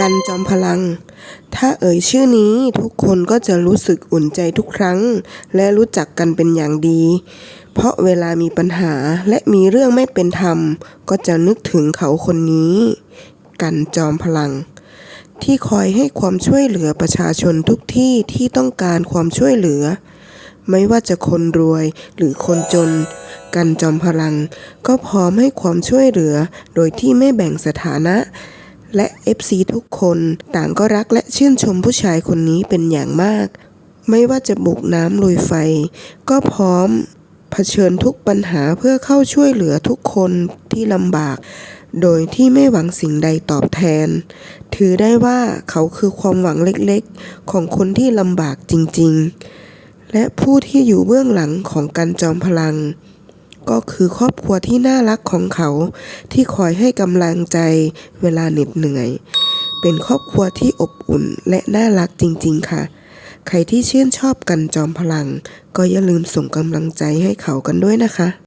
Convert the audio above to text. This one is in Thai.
กันจอมพลัง ถ้าเอ่ยชื่อนี้ทุกคนก็จะรู้สึกอุ่นใจทุกครั้ง และรู้จักกันเป็นอย่างดี เพราะเวลามีปัญหาและมีเรื่องไม่เป็นธรรม ก็จะนึกถึงเขาคนนี้ กันจอมพลัง ที่คอยให้ความช่วยเหลือประชาชนทุกที่ที่ต้องการความช่วยเหลือ ไม่ว่าจะคนรวยหรือคนจน กันจอมพลัง ก็พร้อมให้ความช่วยเหลือโดยที่ไม่แบ่งสถานะ และ FC ทุกคนต่างก็รักและชื่นชมผู้ชายคนนี้เป็นอย่างมาก ไม่ว่าจะบุกน้ำลุยไฟ ก็พร้อมเผชิญทุกปัญหาเพื่อเข้าช่วยเหลือทุกคนที่ลำบาก โดยที่ไม่หวังสิ่งใดตอบแทน ถือได้ว่าเขาคือความหวังเล็กๆ ของคนที่ลำบากจริงๆ และผู้ที่อยู่เบื้องหลังของการจอมพลัง ก็คือครอบครัวที่น่ารักของเขาที่คอยให้กำลังใจเวลาเหน็ดเหนื่อย เป็นครอบครัวที่อบอุ่นและน่ารักจริง ๆ ค่ะ ใครที่ชื่นชอบกันจอมพลัง ก็อย่าลืมส่งกำลังใจให้เขากันด้วยนะคะ